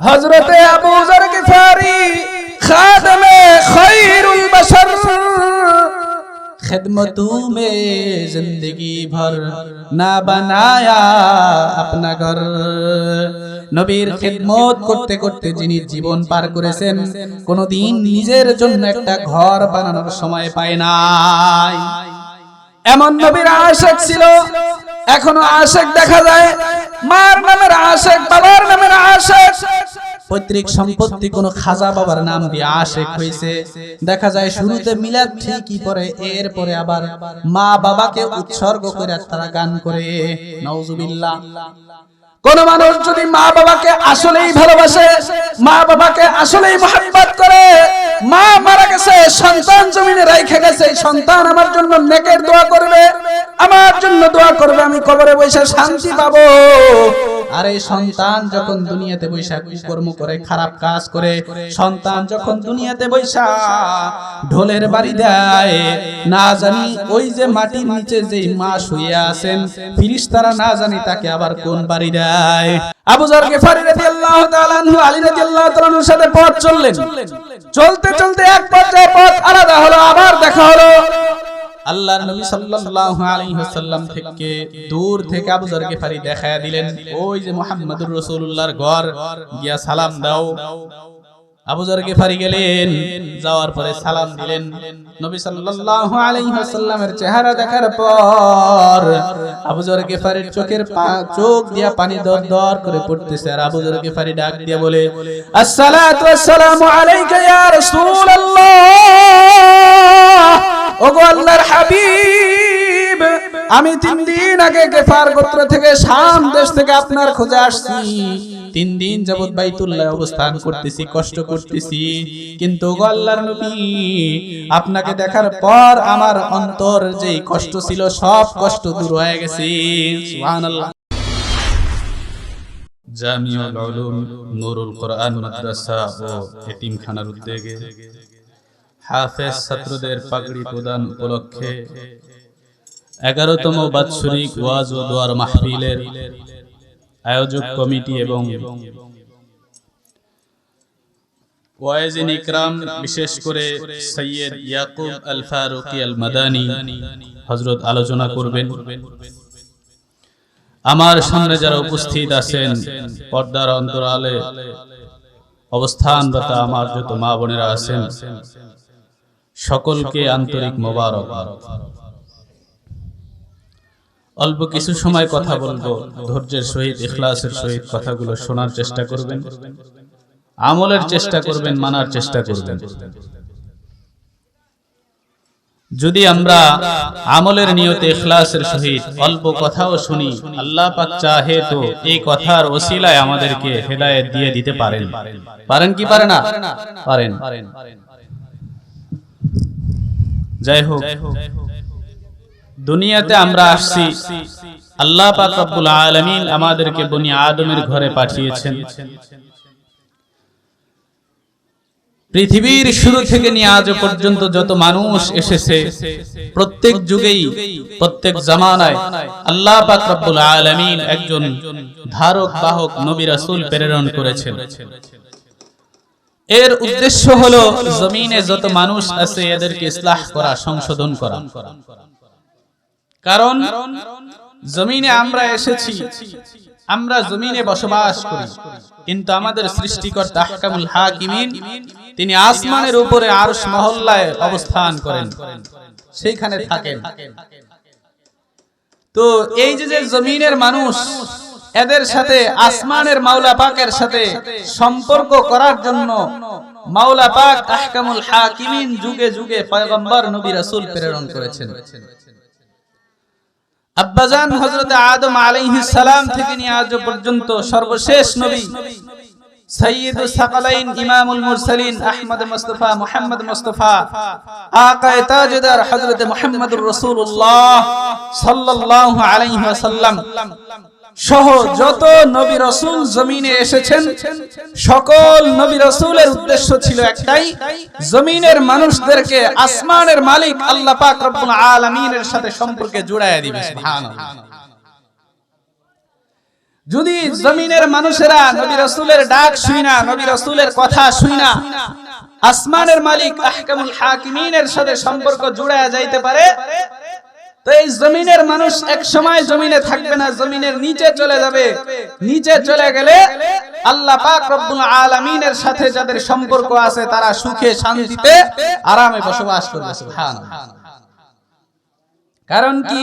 হজরতে Abu Zar Ghifari খাদমে খৈরুল বশর। خدمتوں میں زندگی بھر نہ بنایا اپنا گھر নবীর খেদমত করতে করতে যিনি জীবন পার করেছেন, কোনোদিন নিজের জন্য একটা ঘর বানানোর সময় পায় নাই। এমন নবীর আশাক ছিল এখনও আশেক দেখা যায়। মার নামের আশেক, বাবার নামের আশেক। পৈতৃক সম্পত্তি কোন খাজা বাবার নাম দিয়ে আশেক হয়েছে। দেখা যায় শুরুতে মিলাদ ঠিকই পরে, এরপরে আবার মা বাবাকে উৎসর্গ করে তারা গান করে। নওজুবিল্লাহ কোন মানুষ যদি মা বাবাকে আসলেই ভালোবাসে, মা বাবাকে আসলেই মহাবিবাদ করে, মা মারা গেছে, সন্তান জমিনে রেখে গেছে সন্তান আমার জন্য নেকের দোয়া করবে, আমার জন্য দোয়া করবে, আমি কবরে বসে শান্তি পাবো। আর এই সন্তান যখন দুনিয়াতে বৈশা কর্ম করে, খারাপ কাজ করে, সন্তান যখন দুনিয়াতে বৈশা ঢোলের বাড়ি দেয়, না জানি ওই যে মাটির নিচে যে মা শুয়ে আছেন, ফিরিস্তারা না জানি তাকে আবার কোন বাড়ি দেয়। আবু চলতে চলতে এক পর্যায়ে পথ আলাদা হলো, আবার দেখা হলো। আল্লাহর নবী সাল্লাল্লাহু আলাইহি ওয়াসাল্লাম থেকে দূর থেকে আবু জার গেফারি দেখায়া দিলেন। ওই যে মুহাম্মদুর রাসূলুল্লাহর ঘর গিয়া সালাম দাও। আবু জার গেফারি গেলেন যাওয়ার পরে সালাম দিলেন। নবী সাল্লাল্লাহু আলাইহি ওয়াসাল্লামের চেহারা দেখার পর আবু জার গেফারির চোখের চোখ দিয়া পানি দর দর করে পড়তেছে। আর আবু জার গেফারি ডাক দিয়া বলে আসসালাতু ওয়াসসালামু আলাইকা ইয়া রাসূলুল্লাহ! ওগো আল্লাহর হাবিব, আমি তিন দিন আগে গেফার গোত্র থেকে শাম দেশ থেকে আপনার খোঁজে আসছি। তিন দিন যাবত বাইতুল্লাহ অবস্থান করতেছি, কষ্ট করতেছি। কিন্তু আল্লাহর নবী, আপনাকে দেখার পর আমার অন্তর যে কষ্ট ছিল, সব কষ্ট দূর হয়ে গেছে। সুবহানাল্লাহ। জামিউল উলুম নুরুল কোরআন মাদ্রাসা ও এতিমখানার উদ্যোগে। হাফেজ ছাত্রদের পাগড়ি প্রদান উপলক্ষে এগারোতম বাৎসরিক ওয়াজ ও দোয়ার মাহফিলের আয়োজক কমিটি এবং ওয়াইজিন ইকরাম, বিশেষ করে সৈয়দ ইয়াকুব আল ফারুকি আল মাদানী হজরত আলোচনা করবেন। আমার সামনে যারা উপস্থিত আছেন, পর্দার অন্তরালে অবস্থানরত আমার যত মা বোনেরা আছেন সকলকে আন্তরিক মোবারক। অল্প কিছু সময় কথা বলব। ধৈর্যের সহিত ইখলাসের সহিত কথাগুলো শোনার চেষ্টা করবেন। আমলের চেষ্টা করবেন মানার চেষ্টা করবেন। যদি আমরা আমলের নিয়তে ইখলাসের সহিত অল্প কথাও শুনি আল্লাহ পাক চাহে তো এই কথার ওসিলায় আমাদেরকে হেদায়েত দিয়ে দিতে পারেন। পারেন। কি পারে না? পারেন। যাই হোক দুনিয়াতে আমরা আসছি আল্লাহ পাক রব্বুল আলামিন আমাদেরকে বনি আদমের ঘরে পাঠিয়েছেন। পৃথিবীর শুরু থেকে নিয়ে আজ পর্যন্ত যত মানুষ এসেছে প্রত্যেক যুগেই প্রত্যেক জামানায় আল্লাহ পাক রব্বুল আলামিন একজন ধারক বাহক নবী রাসূল প্রেরণ করেছেন। এর উদ্দেশ্য হলো জমিনে যত মানুষ আছে এদেরকে ইসলাহ করা, সংশোধন করা। কারণ জমিনে আমরা এসেছি, আমরা জমিনে বসবাস করি। কিন্তু আমাদের সৃষ্টিকর্তা হাকিমিন, তিনি আসমানের উপরে আরশ মহল্লায় অবস্থান করেন। সেইখানে থাকেন। তো এই যে জমিনের মানুষ এদের সাথে আসমানের মাওলা পাকের সাথে সম্পর্ক করার জন্য মাওলা পাক আহকামুল হাকিমিন যুগে যুগে পয়গম্বর নবী রাসূল প্রেরণ করেছেন। আব্বাজান হযরত আদম আলাইহিস সালাম থেকে নিয়ে আজ পর্যন্ত সর্বশেষ নবী সহ যত নবী রাসূল এসেছেন, সকল নবী রসুলের উদ্দেশ্য ছিল একটাই, জমিনের মানুষদেরকে আসমানের মালিক আল্লাহ পাক আলামিনের সাথে সম্পর্কে জুড়াইয়া দিবে যদি জমিনের মানুষেরা নবী রসুলের ডাক শুই না নবী রসুলের কথা শুই না আসমানের মালিক আহকামুল হাকিমিনের সাথে সম্পর্ক জুড়ে যাইতে পারে, তো এই জমিনের মানুষ এক সময় জমিনে থাকবে না, জমিনের নিচে চলে যাবে। নিচে চলে গেলে আল্লাহ পাক রব্বুল আলামিনের সাথে যাদের সম্পর্ক আছে, তারা সুখে, শান্তিতে, আরামে বসবাস করবে, সুবহানাল্লাহ। কারণ কি?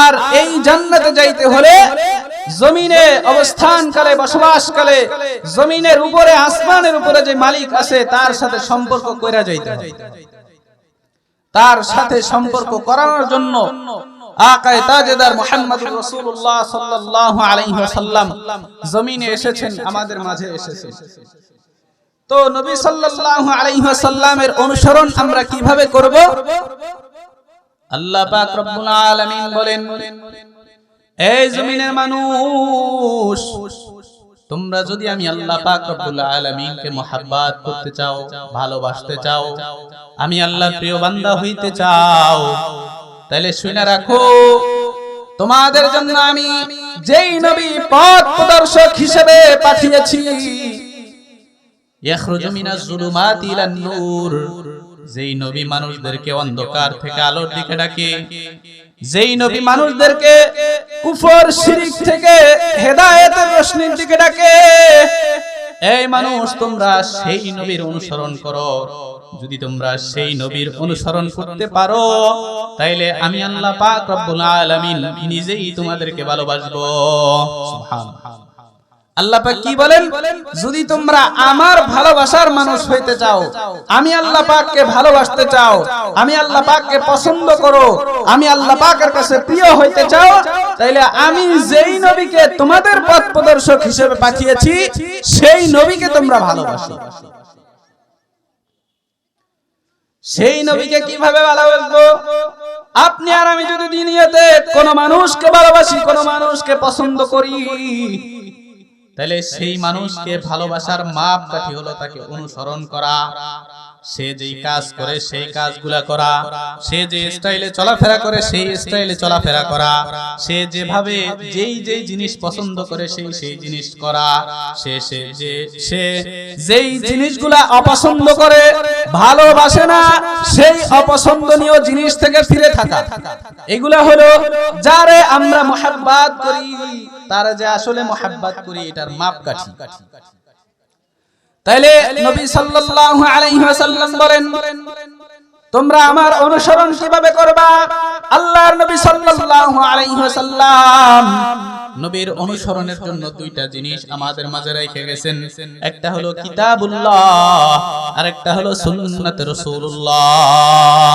আর এই জান্নাতে যাইতে হলে জমিনে অবস্থান কালে বসবাস কালে জমিনের উপরে, আসমানের উপরে যে মালিক আছে, তার সাথে সম্পর্ক কইরা যাইতে তার সাথে সম্পর্ক করানোর জন্য তাজেদার মুহাম্মদুর রাসূলুল্লাহ সাল্লাল্লাহু আলাইহি ওয়াসাল্লাম জমিনে এসেছেন, আমাদের মাঝে এসেছেন। তো নবী সাল্লাল্লাহু আলাইহি ওয়াসাল্লামের অনুসরণ আমরা কীভাবে করব? আল্লাহ পাক রব্বুল আলামিন বলেন, এই জমিনের মানুষ, তোমরা যদি আমি আল্লাহ পাক রব্বুল আলামিনকে মোহাব্বত করতে চাও, ভালোবাসতে চাও, আমি আল্লাহর প্রিয় বান্দা হইতে চাও তাহলে শুনে রাখো, তোমাদের জন্য আমি যেই নবী পথ প্রদর্শক হিসেবে পাঠিয়েছি। ইয়াখরুজু মিনাজ জুলুমাতি ইলান নূর যেই নবী মানুষদেরকে অন্ধকার থেকে আলোর দিকে ডাকে যেই নবী মানুষদেরকে কুফর শিরিক থেকে হেদায়েতের রোশনির দিকে ডাকে। এই মানুষ তোমরা সেই নবীর অনুসরণ করো। যদি তোমরা সেই নবীর অনুসরণ করতে পারো তাইলে আমি আল্লাহ পাক রব্বুল আলামিন নিজেই তোমাদেরকে ভালোবাসবো। সুবহানাল্লাহ। আল্লাহ কি বলেন? যদি তোমরা আমার ভালোবাসার মানুষ হইতে চাও, আমি আল্লাহ পাককে ভালোবাসতে চাও, আমি আল্লাহ পছন্দ করো, আমি আল্লাহ পাকের কাছে প্রিয় হইতে চাও, তাইলে আমি যেই নবীকে তোমাদের পথ প্রদর্শক হিসেবে পাঠিয়েছি, সেই নবীকে তোমরা ভালোবাসো। সেই নবীকে কীভাবে ভালোবাসবো? আপনি আর আমি যদি দুনিয়াতে কোন মানুষকে ভালোবাসি, কোন মানুষকে পছন্দ করি তাহলে সেই মানুষকে ভালোবাসার মাপ কাঠি হলো তাকে অনুসরণ করা। সে যেই কাজ করে সেই কাজগুলা করা। সে যে স্টাইলে চলাফেরা করে সেই স্টাইলে চলাফেরা করা। সে যেভাবে যেই যেই জিনিস পছন্দ করে সেই সেই জিনিস করা। সে সে যে সে যেই জিনিসগুলা অপছন্দ করে ভালোবাসে না সেই অপছন্দনীয় জিনিস থেকে। ফিরে থাকা। এগুলা হলো যারে আমরা মোহাব্বাত করি। তারা যে আসলে মোহাব্বাত করি এটার মাপ কাঠি। তাইলে নবী সাল্লাল্লাহু আলাইহি ওয়াসাল্লাম বলেন তোমরা আমার অনুসরণ কীভাবে করবা? আল্লাহর নবী সাল্লাল্লাহু আলাইহি ওয়াসাল্লাম নবীর অনুসরণের জন্য দুইটা জিনিস আমাদের মাঝে রেখে গেছেন। একটা হলো কিতাবুল্লাহ আর একটা হলো সুন্নাত রাসূলুল্লাহ।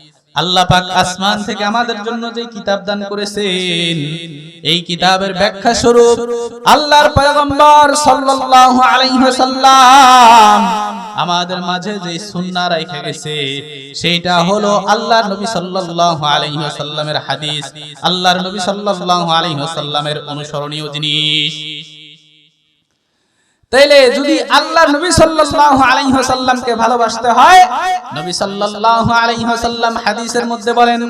আল্লাহ পাক আসমান থেকে আমাদের জন্য যে কিতাব দান করেছেন, এই কিতাবের ব্যাখ্যা স্বরূপ আল্লাহর পয়গম্বর সাল্লাল্লাহু আলাইহি ওয়াসাল্লাম আমাদের মাঝে যে সুন্নাহ রেখে গেছে সেটা হলো আল্লাহর নবী সাল্লাল্লাহু আলাইহি ওয়াসাল্লামের হাদিস, আল্লাহর নবী সাল্লাল্লাহু আলাইহি ওয়াসাল্লামের অনুসরণীয় জিনিস। তাইলে যদি আল্লাহ নবী সাল্লাল্লাহু আলাইহি ওয়াসাল্লামকে ভালোবাসতে হয়, নবী সাল্লাল্লাহু আলাইহি ওয়াসাল্লাম হাদিসের মধ্যে বলেন,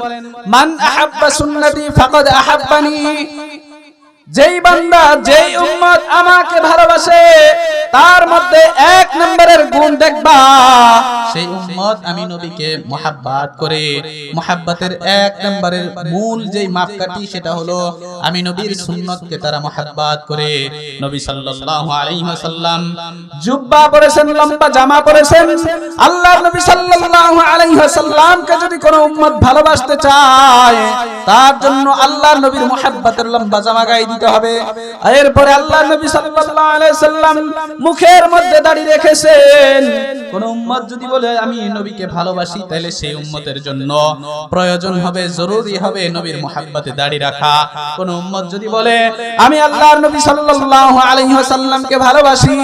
মান আহাব্বা সুন্নতি ফাকাদ আহাব্বানি। যেই বান্দা, যেই উম্মত আমাকে ভালোবাসে, তার মধ্যে এক নম্বরের গুণ দেখবা, সেই উম্মত আমি নবীকে মোহাব্বত করে। মোহাব্বতের এক নম্বরের মূল যেই মাপকাঠি, সেটা হলো আমি নবীর সুন্নতকে তারা মোহাব্বত করে। নবী সাল্লাল্লাহু আলাইহি ওয়াসাল্লাম জুব্বা পরেছেন, লম্বা জামা পরেছেন। আল্লাহর নবী সাল্লাল্লাহু আলাইহি ওয়াসাল্লামকে যদি কোনো উম্মত ভালোবাসতে চায়, তার জন্য আল্লাহর নবীর মোহাব্বতের লম্বা জামা গায়ে দিতে হবে। এরপরে আল্লাহ নবী সাল্লাল্লাহু আলাইহি সাল্লাম মুখের মধ্যে দাড়ি রেখেছেন। কোন উম্মত যদি বলে, আমি নবীকে ভালোবাসি, তাহলে সেই উম্মতের জন্য প্রয়োজন হবে, জরুরি হবে নবীর মোহাব্বতে দাড়ি রাখা। কোন উম্মত যদি বলে, আমি আল্লাহর নবী সাল্লাল্লাহু আলাইহি ওয়াসাল্লামকে ভালোবাসি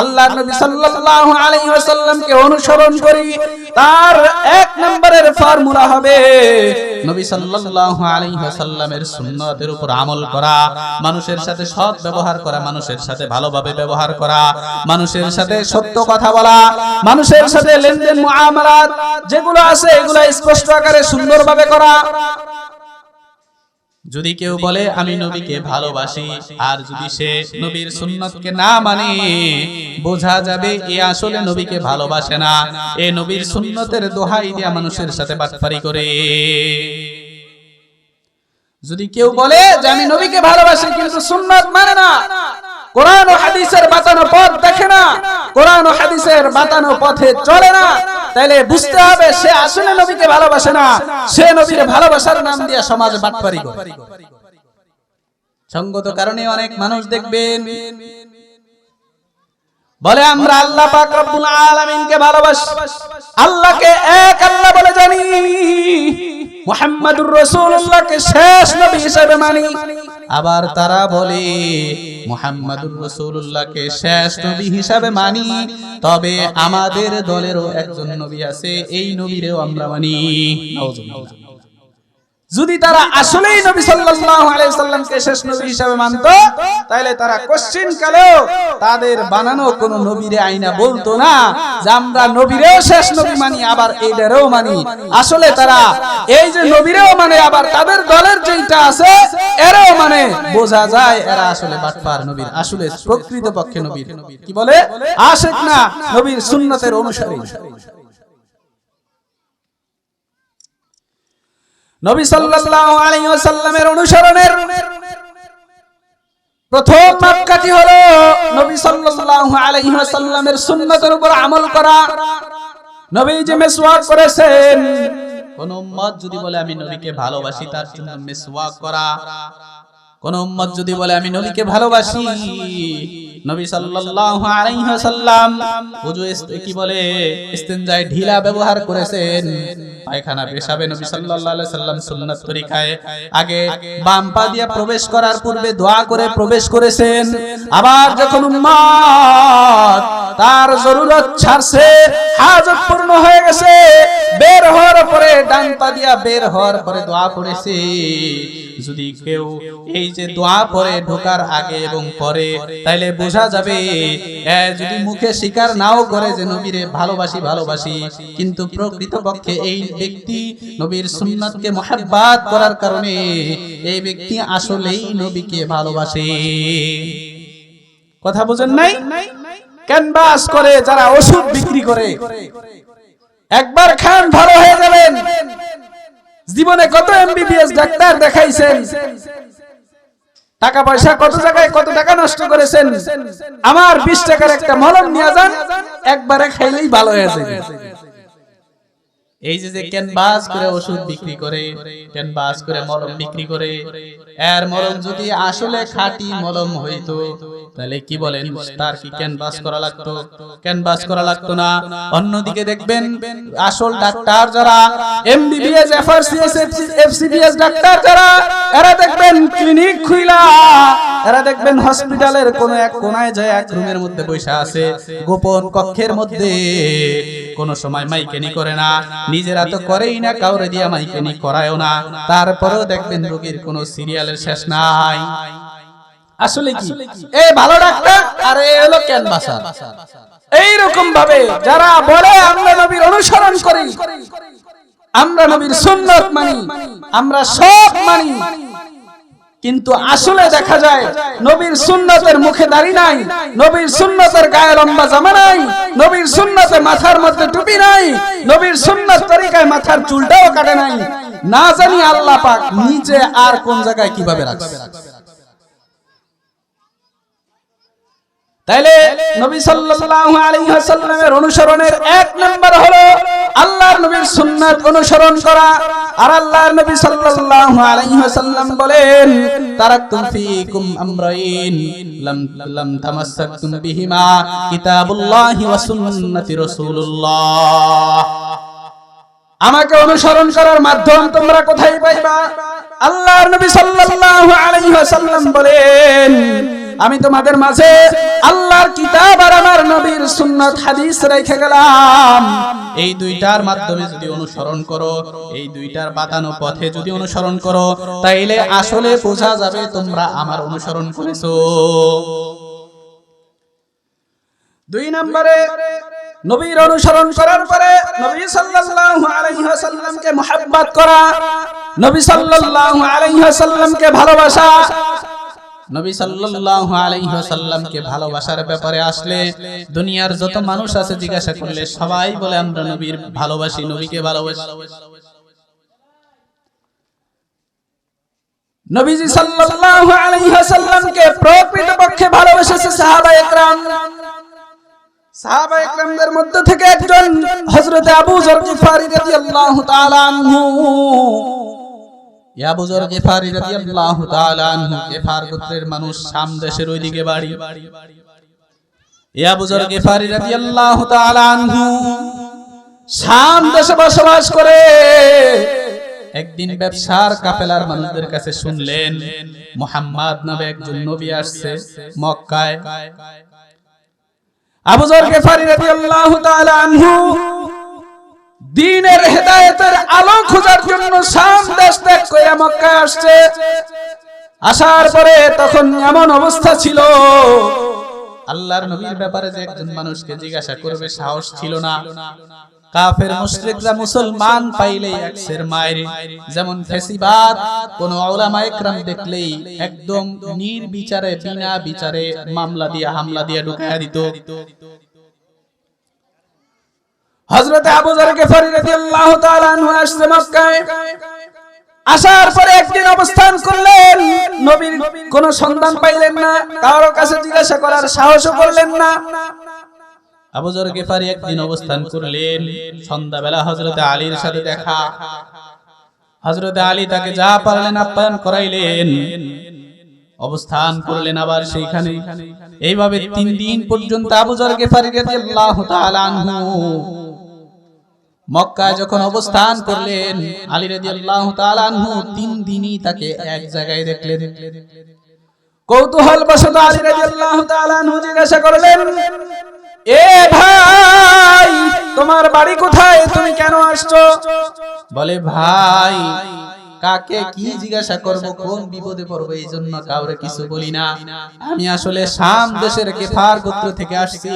আল্লাহর নবী সাল্লাল্লাহু আলাইহি ওয়াসাল্লামকে অনুসরণ করি। তার এক নম্বরের ফর্মুলা হবে নবী সাল্লাল্লাহু আলাইহি ওয়াসাল্লামের সুন্নতের উপর আমল করা, মানুষের সাথে সৎ ব্যবহার করা, মানুষের সাথে ভালোভাবে ব্যবহার করা, মানুষের সাথে সত্য কথা বলা, মানুষের সাথে লেনদেন, মুআমালাত যেগুলো আছে এগুলো স্পষ্ট আকারে সুন্দরভাবে করা। যদি কেউ বলে আমি নবীকে ভালোবাসি আর যদি সে নবীর সুন্নতকে না মানে বোঝা যাবে এ আসলে নবীকে ভালোবাসে না। এ নবীর সুন্নতের দোহাই দিয়া মানুষের সাথে বাটপারি করে। যদি কেউ বলে যে আমি নবীকে ভালোবাসি কিন্তু সুন্নত মানে না। কোরআন ও হাদিসের বাতানো পথ দেখে না। কোরআন ও হাদিসের বাতানো পথে চলে না। তাইলে বুঝতে হবে, সে আসলে নবীকে ভালোবাসে না। সে নবীর ভালোবাসার নাম দিয়ে সমাজ বাটপারি করে। সঙ্গত কারণে অনেক মানুষ দেখবেন, বলে, আমরা আল্লাহ পাক রব্বুল আলামিনকে ভালোবাসি। আল্লাহকে এক আল্লাহ বলে জানি। মুহাম্মাদুর রসুল্লাহকে শেষ নবী হিসেবে মানি। আবার তারা বলে, মোহাম্মদুর রসুল্লাহকে শেষ নবী হিসাবে মানি। তবে আমাদের দলেরও একজন নবী আছে, এই নবীরেও আমরা মানি। যদি তারা আসলেই নবী সাল্লাল্লাহু আলাইহি সাল্লামকে শেষ নবী হিসাবে মানতো তাহলে তারা কোশ্চিন কালেও তাদের বানানো কোন নবীরে আইনা বলতো না যে আমরা নবীরেও শেষ নবী মানি আবার এইটারেও মানি। আসলে তারা এই যে নবীরেও মানে আবার তাদের দলের যেটা আছে এরাও মানে বোঝা যায় এরা আসলে বাটপার নবীর আসলে প্রকৃত পক্ষে নবীর। কি বলে? আশেক না নবীর সুন্নতের অনুসারী। নবী সাল্লাল্লাহু আলাইহি ওয়াসাল্লামের অনুসরণের প্রথম মাপকাঠি হলো নবী সাল্লাল্লাহু আলাইহি ওয়াসাল্লামের সুন্নতের উপর আমল করা। নবী যে মিসওয়াক করেছেন। কোন উম্মত যদি বলে, আমি নবীকে ভালোবাসি, তার জন্য করা। কোন উম্মত যদি বলে, আমি নবীকে ভালোবাসি নবী সাল্লাল্লাহু আলাইহি ওয়াসাল্লাম ওযু কি বলে? ইস্তেনজায় ঢিলা ব্যবহার করেছেন। পায়খানা পেশাবে নবী সাল্লাল্লাহু আলাইহি সাল্লাম সুন্নাত তরিকায়। আগে বাম পা দিয়ে প্রবেশ করার পূর্বে দোয়া করে প্রবেশ করেছেন। আবার যখন উম্মত তার জরুরত ছাড়ছে, হাজত পূর্ণ হয়ে গেছে, বের হওয়ার পরে ডান পা দিয়া বের হওয়ার পরে দোয়া করেছে যদি কেউ এই যে দোয়া পরে ঢোকার আগে এবং পরে, তাইলে বোঝা যাবে। যদি মুখে স্বীকার নাও করে যে নবীরে ভালোবাসি ভালোবাসি, কিন্তু প্রকৃত পক্ষে এই ব্যক্তি নবীর সুন্নাতকে মহাব্বাত করার কারণে এই ব্যক্তি আসলেই নবীকে ভালোবাসে। কথা বুঝেন নাই? ক্যানভাস করে যারা ওষুধ বিক্রি করে, একবার খান ভালো হয়ে যাবেন। জীবনে কত এমবিবিএস ডাক্তার দেখাইছেন। টাকা পয়সা কত জায়গায় কত টাকা নষ্ট করেছেন? আমার বিশ টাকার একটা মলম নিয়ে যান, একবারে খাইলেই ভালো হয়ে যাবে। এই যে যে ক্যানভাস করে ওষুধ বিক্রি করে ক্যানভাস করে মলম বিক্রি করে এর মলম যদি আসলে খাঁটি মলম হইতো তাহলে কি বলেন তার কি ক্যানভাস করা লাগতো? ক্যানভাস করা লাগতো না? অন্যদিকে দেখবেন আসল ডাক্তার যারা এমবিবিএস এফআরসিএস এফসিবিএস ডাক্তার যারা এরা দেখবেন ক্লিনিক খুইলা। এরা দেখবেন হসপিটালের কোন এক কোনায় যায় এক রুমের মধ্যে বসে আছে গোপন কক্ষের মধ্যে। কোন সময় মাইকেনি করে না নিজেরা তো করেই না, কাউরে দিয়া মাইকেনি করায়ও না। তারপরেও দেখবেন রোগীর কোনো সিরিয়ালের শেষ নাই। আসলে কি? এই ভালো ডাক্তার, আর এই হলো ক্যানভাসার। এইরকম ভাবে যারা বলে, আমরা নবীর অনুসরণ করি, আমরা নবীর সুন্নত মানি, আমরা সব মানি। কিন্তু আসলে দেখা যায়, নবীর সুন্নতের মুখে দাড়ি নাই, নবীর সুন্নতের গায়ে লম্বা জামা নাই, নবীর সুন্নতে মাথার মধ্যে টুপি নাই, নবীর সুন্নত তরিকায় মাথার চুলটাও কাটে নাই। না জানি আল্লাহ পাক নিচে আর কোন জায়গায় কীভাবে রাখবে তাইলে নবী সাল্লাল্লাহু আলাইহি ওয়াসাল্লামের অনুসরণের এক নাম্বার হলো আল্লাহর নবীর সুন্নাত অনুসরণ করা। আর আল্লাহর নবী সাল্লাল্লাহু আলাইহি ওয়াসাল্লাম বলেন তারাকতুম ফীকুম আমরাইন, লাম লাম তামাসসাকতুম বিহিমা কিতাবুল্লাহি ওয়া সুন্নতি রাসূলুল্লাহ। আমাকে অনুসরণ করার মাধ্যম তোমরা কোথায় পাইবা? আল্লাহর নবী সাল্লাল্লাহু আলাইহি ওয়াসাল্লাম বলেন আমি তোমাদের মাঝে আল্লাহর কিতাব আর আমার নবীর সুন্নাত হাদিস রেখে গেলাম। এই দুইটার মাধ্যমে যদি অনুসরণ করো এই দুইটার বাতানো পথে যদি অনুসরণ করো তাইলে আসলে বোঝা যাবে তোমরা আমার অনুসরণ করেছ। দুই নম্বরে নবীর অনুসরণ করার পরে নবী সাল্লাল্লাহু আলাইহি ওয়াসাল্লামকে মুহাব্বত করা নবী সাল্লাল্লাহু আলাইহি ওয়াসাল্লামকে ভালোবাসা নবী সাল্লাল্লাহু আলাইহি ওয়াসাল্লামকে ভালোবাসার ব্যাপারে আসলে দুনিয়ার যত মানুষ আছে জিজ্ঞাসা করলে সবাই বলে, আমরা নবীর ভালোবাসি, নবীকে ভালোবাসি। নবীজি সাল্লাল্লাহু আলাইহি ওয়াসাল্লামকে প্রকৃতপক্ষে ভালোবেসেছে সাহাবা একরাম। সাহাবা একরামদের মধ্যে থেকে একজন হযরতে আবু যর গিফারি রাদিয়াল্লাহু তাআলা আনহু। আবু রাদিয়াল্লাহু তাআলা আনহু গিফার গোত্রের মানুষ শাম দেশের ওইদিকে বাড়ি। আবু রাদিয়াল্লাহু তাআলা আনহু শাম দেশে বসবাস করে। একদিন ব্যবসার কাফেলার মানুষদের কাছে শুনলেন মোহাম্মদ নামে একজন নবী আসছে মক্কায়। আবু যর গিফারি রাদিয়াল্লাহু তাআলা আনহু দ্বীনের হেদায়েতের আলো খোঁজার জন্য শাম দেশ ত্যাগ করে মক্কায় আসছে। আসার পরে তখন এমন অবস্থা ছিল। আল্লাহর নবীর ব্যাপারে যে একজন মানুষকে জিজ্ঞাসা করবে, সাহস ছিল না। কাফের মুশরিকরা মুসলমান পাইলেই একসের মায়ের, যেমন ফেসিবাদ, কোন ওলামা একরাম দেখলেই একদম নির্বিচারে, বিনা বিচারে মামলা দিয়ে, হামলা দিয়ে ঢুকায়া দিত। হযরতে আবু যর গিফারি রাদিয়াল্লাহু তাআলা আনহু আসছে মক্কায়। আসার পরে একদিন অবস্থান করলেন, নবীর কোন সন্ধান পাইলেন না, কারও কাছে জিজ্ঞাসা করার সাহসও করলেন না। আবু যর গিফারি একদিন অবস্থান করলেন, সন্ধ্যাবেলা হযরতে আলীর সাথে দেখা। হযরতে আলী তাকে যা পারলেন আপ্যায়ন করাইলেন। অবস্থান করলেন আবার সেইখানে। এইভাবে তিন দিন পর্যন্ত আবু যর রাদিয়াল্লাহু তাআলা আনহু। মক্কায় যখন অবস্থান করলেন আলী রাদিয়াল্লাহু তাআলা আনহু তিন দিনই তাকে এক জায়গায় দেখলেন। কৌতূহল বশত আলী রাদিয়াল্লাহু তাআলা আনহু জিজ্ঞাসা করলেন এ ভাই তোমার বাড়ি কোথায়? তুমি কেন আসছো? বলে ভাই কাকে কি জিজ্ঞাসা করব, কোন বিপদে পড়ব, এই জন্য কাউরে কিছু বলি না। আমি আসলে শাম দেশের কেফার গোত্র থেকে আসছি।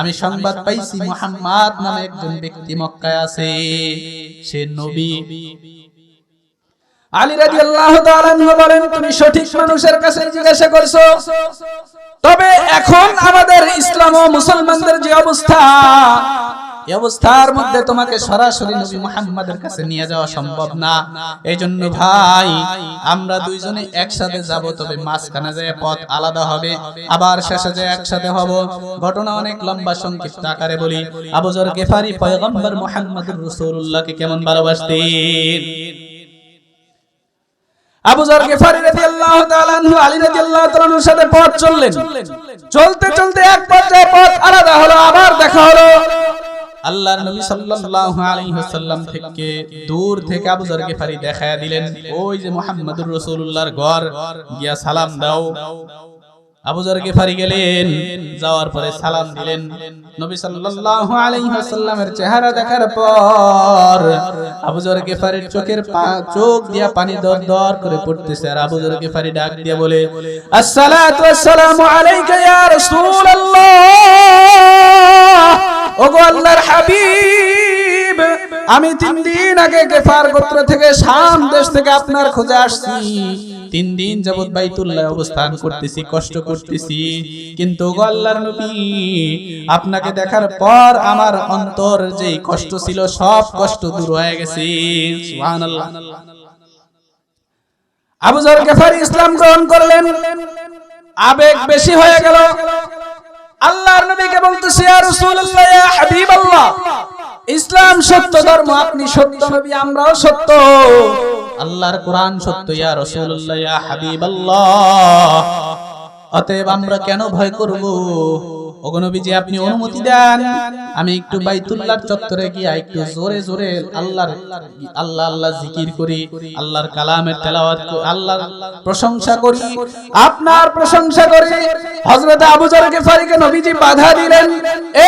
আমি সংবাদ পাইছি, মুহাম্মদ নামে একজন ব্যক্তি মক্কায় আছে। সে নবী। আলী তাআলা আনহু বলেন, তুমি সঠিক মানুষের কাছে জিজ্ঞাসা করছ? তবে এখন আমাদের ইসলাম ও মুসলমানদের যে অবস্থা এই অবস্থার মধ্যে তোমাকে সরাসরি নবী মুহাম্মাদের কাছে নিয়ে যাওয়া সম্ভব না। এই জন্য ভাই আমরা দুইজনে একসাথে যাব তবে মাঝখানে যায় পথ আলাদা হবে। আবার শেষে যায় একসাথে হব। ঘটনা অনেক লম্বা সংক্ষিপ্ত আকারে বলি। আবু যর গেফারি পয়গম্বর মুহাম্মদুর রাসূলুল্লাহকে কেমন ভালোবাসতেন? আবু যর গিফারি রাদিয়াল্লাহু তাআলা আনহু আলী রাদিয়াল্লাহু তাআলা আনহুর সাথে পথ চললেন। চলতে চলতে এক পর্যায়ে পথ আলাদা হলো আবার দেখা হলো। আল্লাহর নবী সাল্লাল্লাহু আলাইহি ওয়াসাল্লাম থেকে দূর থেকে আবু যর গিফারি দেখায়া দিলেন। ওই যে মুহাম্মদুর রাসূলুল্লাহর ঘর গিয়া সালাম দাও। আবু যর গিফারি গেলেন যাওয়ার পরে সালাম দিলেন। নবী সাল্লাল্লাহু আলাইহি ওয়াসাল্লামের চেহারা দেখার পর আবু যর গিফারির চোখের চোখ দিয়া পানি দর দর করে পড়তেছে। আর আবু যর গিফারি ডাক দিয়া বলে আসসালাতু ওয়াসসালামু আলাইকা ইয়া রাসূলুল্লাহ! ওগো আল্লাহর হাবিব, আমি তিন দিন আগে গেফার গোত্র থেকে শাম দেশ থেকে আপনার খোঁজে আসছি। তিন দিন যাবৎ বাইতুল্লাহ অবস্থান করতেছি, কষ্ট করতেছি। কিন্তু গো আল্লাহর নবী, আপনাকে দেখার পর আমার অন্তর যে কষ্ট ছিল, সব কষ্ট দূর হয়ে গেছে। সুবহানাল্লাহ। আবু যর গেফারি ইসলাম গ্রহণ করলেন। আবেগ বেশি হয়ে গেল। আল্লাহর নবীকে বলতেছে, ইয়া রাসূলুল্লাহ, ইয়া হাবিবাল্লাহ, ইসলাম সত্য, ধর্ম আপনি সত্য, নবী আমরাও সত্য। আল্লাহর কোরআন সত্য, ইয়া রাসূলুল্লাহ, ইয়া হাবিবাল্লাহ। অতএব আমরা কেন ভয় করব? ওগো নবীজি আপনি অনুমতি দেন। আমি একটু বাইতুল্লাহর চত্বরে গিয়ে একটু জোরে জোরে আল্লাহর আল্লাহ আল্লাহ জিকির করি আল্লাহর কালামের তেলাওয়াত আল্লাহর প্রশংসা করি আপনার প্রশংসা করি। হযরত আবু যর গিফারিকে নবীজি বাধা দিলেন।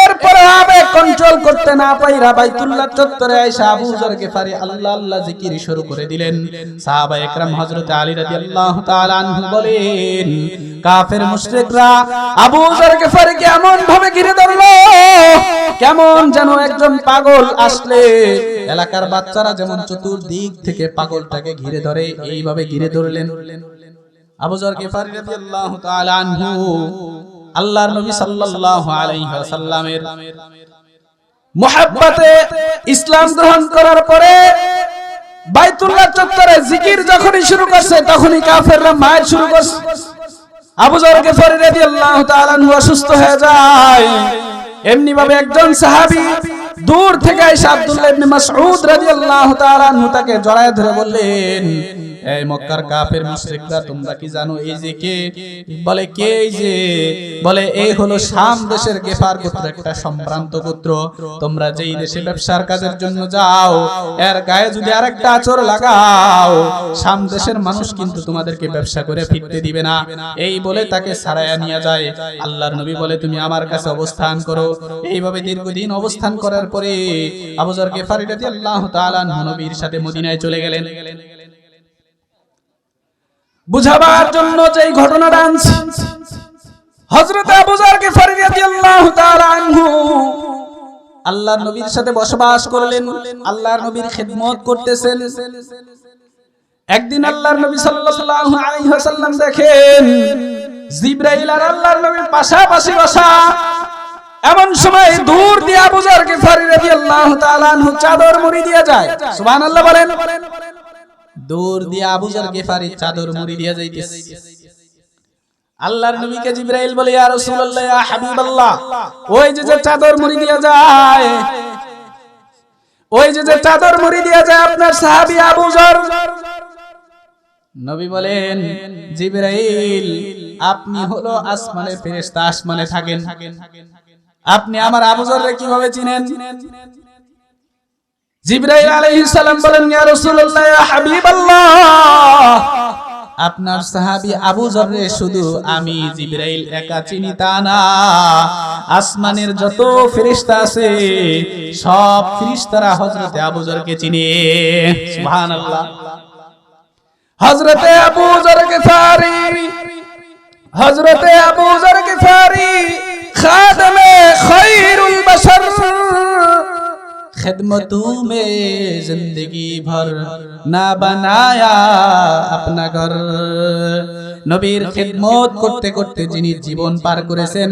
এরপরে আবেগ কন্ট্রোল করতে না পাইরা বাইতুল্লাহ চত্বরে আয়েশা আবু যর গিফারি আল্লাহ আল্লাহ জিকির শুরু করে দিলেন। সাহাবা একরাম হযরত আলী রাদিয়াল্লাহু তাআলা আনহু বলেন কাফের মুশরিকরা আবু যর গিফারিকে এমন ভাবে ঘিরে ধরলো? কেমন যেন একজন পাগল আসলে। এলাকার বাচ্চারা যেমন চতুর্দিক থেকে পাগলটাকে ঘিরে ধরে, এইভাবে ঘিরে ধরলেন। ইসলাম গ্রহণ করার পরে বাইতুল্লাহ চত্বরে জিকির যখনই শুরু করছে, তখনই কাফেররা মায়ের শুরু করছে। আবু যর গিফারি রাদিয়াল্লাহু তাআলা আনহু অসুস্থ হয়ে যায়। এমনি ভাবে একজন সাহাবী দূর থেকে এসে আব্দুল্লাহ ইবনে মাসউদ রাদিয়াল্লাহু তাআলা আনহু তাকে জড়ায় ধরে বললেন এই মক্কার কাফের মুশরিকরা, তোমরা কি জানো এই যে কে? বলে, কে এই যে? বলে, এই হলো শাম দেশের গেফার গোত্র একটা সম্ভ্রান্ত গোত্র। তোমরা যেই দেশে ব্যবসার কাজের জন্য যাও, এর গায়ে যদি আরেকটা আচর লাগাও, শাম দেশের মানুষ কিন্তু তোমাদেরকে ব্যবসা করে ফিরতে দিবে না। এই বলে তাকে সারায়া নিয়ে যায়। আল্লাহর নবী বলে, তুমি আমার কাছে অবস্থান করো। এইভাবে দীর্ঘদিন অবস্থান করার পরে আবু যর গেফারি রাদিয়াল্লাহু তাআলা নবীর সাথে মদিনায় চলে গেলেন। বুঝাবার জন্য যে ঘটনাটা আনছি হযরত আবু যর গিফারি রাদিয়াল্লাহু তাআলা আনহু আল্লাহর নবীর সাথে বসবাস করলেন, আল্লাহর নবীর খেদমত করতেছেন। একদিন আল্লাহর নবী সাল্লাল্লাহু আলাইহি ওয়াসাল্লাম দেখেন আর আল্লাহর নবী পাশাপাশি বসা, এমন সময় দূর দিয়ে তাআলা আনহু চাদর মুড়ি দিয়ে যায়। সুবহানাল্লাহ বলেন। দূর দিয়ে আবু যর গিফারি চাদর মুড়ি দিয়ে যাইতেছে। আল্লাহর নবীকে জিবরাইল বলে ইয়া রাসূলুল্লাহ ইয়া হাবিবাল্লাহ ওই যে যে চাদর মুড়ি দিয়ে যায় ওই যে যে চাদর মুড়ি দিয়ে যায় আপনার সাহাবী আবু যর নবী বলেন জিবরাইল আপনি হলো আসমানের ফেরেশতা আসমানে থাকেন। আপনি আমার আবু যররে কীভাবে চিনেন? জিবরাইল আলাইহিস সালাম বলেন, ইয়া রাসূলুল্লাহ, ইয়া হাবিবাল্লাহ। আপনার সাহাবী আবু যররে শুধু আমি জিবরাইল একা চিনি তা না। আসমানের যত ফেরেশতা আছে, সব ফেরেশতারা হযরতে আবু যরকে চিনে। সুবহানাল্লাহ। হযরতে আবু যর গিফারি হযরতে আবু যর গিফারি খাদমে খায়রুল বশর। खिदमतों में जिंदगी भर ना बनाया अपना ঘর নবীর খেদমত করতে করতে যিনি জীবন পার করেছেন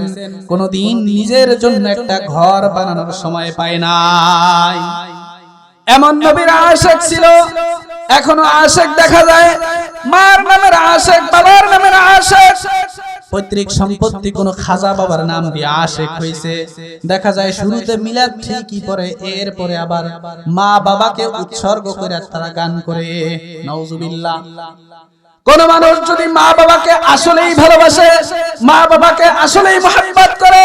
কোনদিন নিজের জন্য একটা ঘর বানানোর সময় পায় নাই এমন নবীর আশেক ছিল এখনো আশেক দেখা যায় মার নামের আশেক বাবার নামের আশেক পৈতৃক সম্পত্তি কোন খাজা বাবার নাম দিয়ে আশেক হয়েছে। দেখা যায় শুরুতে মিলাদ ঠিকই পরে, এরপরে আবার মা বাবাকে উৎসর্গ করে তারা গান করে। নওজুবিল্লাহ কোন মানুষ যদি মা বাবাকে আসলেই ভালোবাসে, মা বাবাকে আসলেই মহাব্বত করে,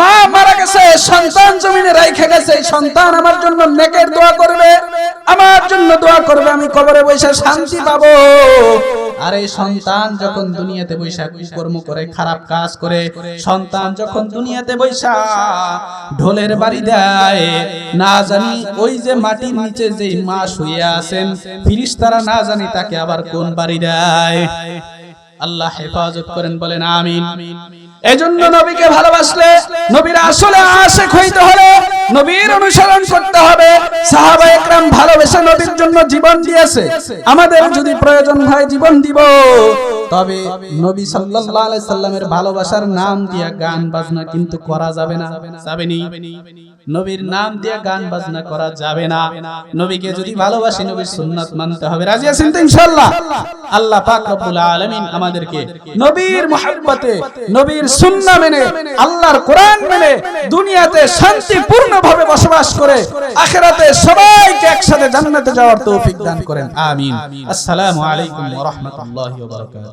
মা মারা গেছে, সন্তান জমিনে রাইখে গেছে, সন্তান আমার জন্য নেকের দোয়া করবে, আমার জন্য দোয়া করবে, আমি কবরে বসে শান্তি পাবো। আর এই সন্তান যখন দুনিয়াতে বৈশা কর্ম করে, খারাপ কাজ করে, সন্তান যখন দুনিয়াতে বৈশা ঢোলের বাড়ি দেয়, না জানি ওই যে মাটির নিচে যে মা শুয়ে আছেন, ফিরিস্তারা না জানি তাকে আবার কোন বাড়ি দেয়। আল্লাহ হেফাজত করেন বলেন আমিন। এজন্য নবীকে ভালোবাসলে নবীর আসলে আশেখ হইতে হলে নবীর অনুসরণ করতে হবে। সাহাবা একরাম ভালোবেসে নবীর জন্য জীবন দিয়েছে। আমাদের যদি প্রয়োজন হয় জীবন দিব। তবে নবী সাল্লাল্লাহু আলাইহি সাল্লামের ভালোবাসার নাম দিয়া গান বাজনা কিন্তু করা যাবে না। যাবে নি? নবীর নাম দিয়া গান বাজনা করা যাবে না। নবীকে যদি ভালোবাসি, নবীর সুন্নাত মানতে হবে। রাজি আছেন তো ইনশাআল্লাহ? আল্লাহ পাক রব্বুল আলামিন আমাদেরকে নবীর মহব্বতে, নবীর সুন্নাহ মেনে, আল্লাহর কোরআন মেনে দুনিয়াতে শান্তিপূর্ণভাবে বসবাস করে আখেরাতে সবাইকে একসাথে জান্নাতে যাওয়ার তৌফিক দান করেন। আমিন। আসসালামু আলাইকুম ওয়া রাহমাতুল্লাহি ওয়া বারাকাতুহু।